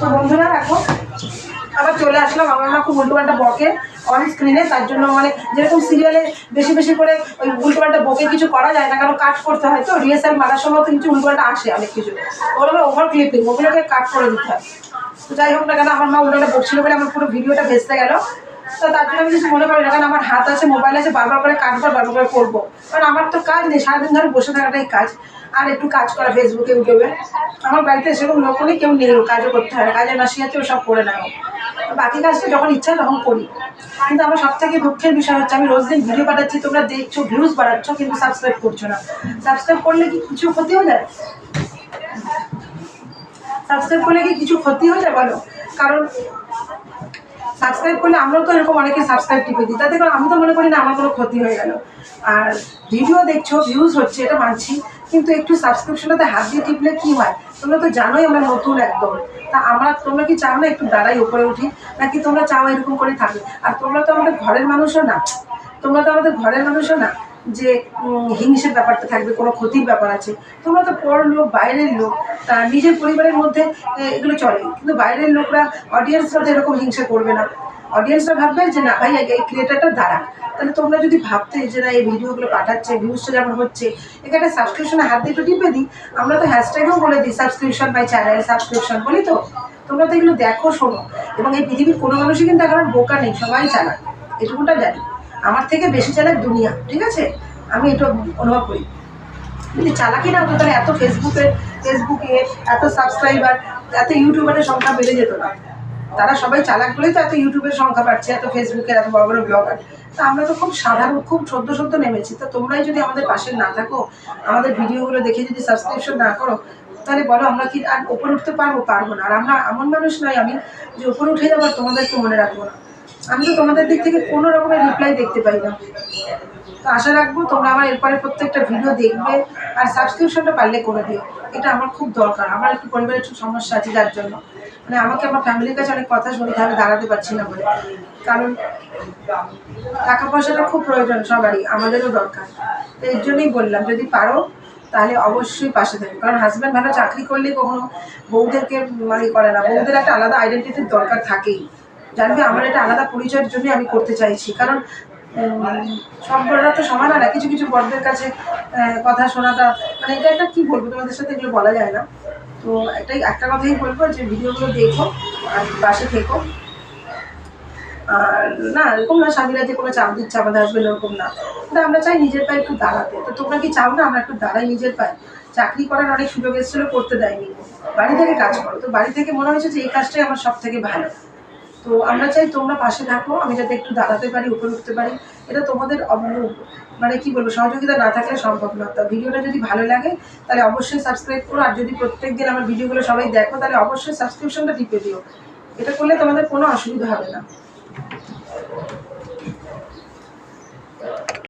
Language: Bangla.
তো বন্ধুরা দেখো, আবার চলে আসলাম, আমার মা খুব উল্টোপাল্টা বকে অন স্ক্রিনে তার জন্য মানে যেরকম সিরিয়ালে বেশি বেশি করে ওই উল্টোপাল্টা বকে কিছু করা যায় না, কারণ কাট করতে হয় তো রিহার্সাল মারার সময় তো কিছু উল্টোপাল্টা আসে অনেক কিছু। ওগুলো ওভার ক্লিপিং ওগুলোকে কাট করে দিতে হয়। তো যাই হোক না কেন, আমার মা উল্টোটা বকছিল বলে আমার পুরো ভিডিওটা ভেসতে গেল। তো তার জন্য আমি কিছু মনে করি না, কারণ আমার হাত আছে মোবাইল আছে, বারবার করে কাটবার বারবার করে করব। কারণ আমার তো কাজ নেই, সারাদিন ধরে বসে থাকাটাই কাজ। আর একটু কাজ করা ফেসবুকে ইউটিউবে আমার বাড়িতে সেরকম লোক নেই, কেউ নেই, কাজও করতে হয় কাজের মাসি আছে সব করে নেয় বাকি কাজটা যখন ইচ্ছা তখন করি। কিন্তু আমার সব থেকে দুঃখের বিষয় হচ্ছে, আমি রোজ দিন ভিডিও পাঠাচ্ছি তোমরা দেখছ ভিউজ বাড়াচ্ছ, কিন্তু সাবস্ক্রাইব করছ না। সাবস্ক্রাইব করলে কি কিছু ক্ষতি হয়ে যায়? সাবস্ক্রাইব করলে কি কিছু ক্ষতি হয়ে যায় বলো? কারণ সাবস্ক্রাইব করলে আমরাও তো এরকম অনেকে সাবস্ক্রাইব টিপে দিই। তাতে করে আমি তো মনে করি না, আমার কোনো ক্ষতি হয়ে গেল। আর ভিডিও দেখছ ভিউজ হচ্ছে, এটা মানছি। কিন্তু একটু সাবস্ক্রিপশনটাতে হাত দিয়ে টিপলে কী হয়? তোমরা তো জানোই আমরা নতুন একদম। তা আমরা, তোমরা কি চাও না একটু দাঁড়াই উপরে উঠি? নাকি তোমরা চাও এরকম করে থাকে? আর তোমরা তো আমাদের ঘরের মানুষও না। তোমরা তো আমাদের ঘরের মানুষও না। যে হিংসের ব্যাপারটা থাকবে, কোনো ক্ষতির ব্যাপার আছে। তোমরা তো পর লোক, বাইরের লোক, তা নিজের পরিবারের মধ্যে এগুলো চলে। কিন্তু বাইরের লোকরা অডিয়েন্সরা তো এরকম হিংসা করবে না। অডিয়েন্সরা ভাববে যে, না ভাই, এই ক্রিয়েটারটা দাঁড়া তাহলে তোমরা যদি ভাবতে যে, না, এই ভিডিওগুলো পাঠাচ্ছে ভিউজটা যেমন হচ্ছে এখানে সাবস্ক্রিপশনে হাত দিয়ে একটু টিপে দিই। আমরা তো হ্যাশট্যাগেও বলে দিই সাবস্ক্রিপশন বাই চ্যানেল সাবস্ক্রিপশন বলি তো? তোমরা তো এগুলো দেখো, শোনো। এবং এই পৃথিবীর কোনো মানুষই কিন্তু এখন বোকা নেই, সবাই চালাক। এটুকুটা জানি। আমার থেকে বেশি চালাক দুনিয়া, ঠিক আছে? আমি এটা অনুভব করি। যদি চালাকি না হতো তাহলে এত ফেসবুকে ফেসবুকে এত সাবস্ক্রাইবার এত ইউটিউবারের সংখ্যা বেড়ে যেত না। তারা সবাই চালাক বলেই তো এত ইউটিউবের সংখ্যা বাড়ছে, এত ফেসবুকের এত বড় বড় ব্লগার তা আমরা তো খুব সাধারণ, খুব সদ্য সদ্য নেমেছি। তো তোমরাই যদি আমাদের পাশে না থাকো, আমাদের ভিডিওগুলো দেখে যদি সাবস্ক্রিপশন না করো, তাহলে বলো আমরা কি আর ওপরে উঠতে পারব পারব না। আর আমরা এমন মানুষ নয় আমি যে ওপরে উঠে যাব তোমাদেরকে মনে রাখব না। আমি তো তোমাদের দিক থেকে কোনো রকমের রিপ্লাই দেখতে পাই না। তো আশা রাখব তোমরা আমার এরপরে প্রত্যেকটা ভিডিও দেখবে আর সাবস্ক্রিপশনটা পারলে করে দিও। এটা আমার খুব দরকার। আমার একটু পরিবারের একটু সমস্যা আছে যার জন্য। মানে আমাকে আমার ফ্যামিলির কাছে অনেক কথা শুনতে হবে দাঁড়াতে পারছি না বলে। কারণ টাকা পয়সাটা খুব প্রয়োজন সবারই, আমাদেরও দরকার। তো এর জন্যই বললাম, যদি পারো তাহলে অবশ্যই পাশে থাকবে কারণ হাজব্যান্ড ভালো চাকরি করলে কখনো বউদেরকে মানে করে না। বউদের একটা আলাদা আইডেন্টিটির দরকার থাকেই। জানবে আমার এটা আলাদা পরিচয়ের জন্য আমি করতে চাইছি। কারণ সব বড়রা তো সমান না, কিছু কিছু বড়দের কাছে কথা শোনাটা মানে এটা একটা কি বলব, তোমাদের সাথে এগুলো বলা যায় না। তো এটাই একটা কথাই বলব যে ভিডিওগুলো দেখো, আর পাশে থেকো। আর না, এরকম না, স্বামীরা যে কোনো চাপ দিচ্ছে, আমাদের হাসবেন্ড ওরকম না। কিন্তু আমরা চাই নিজের পায়ে একটু দাঁড়াতে। তো তোমরা কি চাও না, আমরা একটু দাঁড়াই নিজের পায়ে? চাকরি করার অনেক সুযোগ এসেছিল, করতে দেয়নি। বাড়ি থেকে কাজ করো। তো বাড়ি থেকে মনে হয়েছে যে এই কাজটাই আমার সব থেকে ভালো। তো আমরা চাই তোমরা পাশে থাকো, আমি যাতে একটু দাঁড়াতে পারি, উপরে উঠতে পারি। এটা তোমাদের মানে কি বলব, সহযোগিতা না থাকলে সম্ভব না। তো ভিডিওটা যদি ভালো লাগে, তাহলে অবশ্যই সাবস্ক্রাইব করো। আর যদি প্রত্যেক দিন আমার ভিডিওগুলো সবাই দেখো, তাহলে অবশ্যই সাবস্ক্রিপশনটা টিপে দিও। এটা করলে তোমাদের কোনো অসুবিধা হবে না।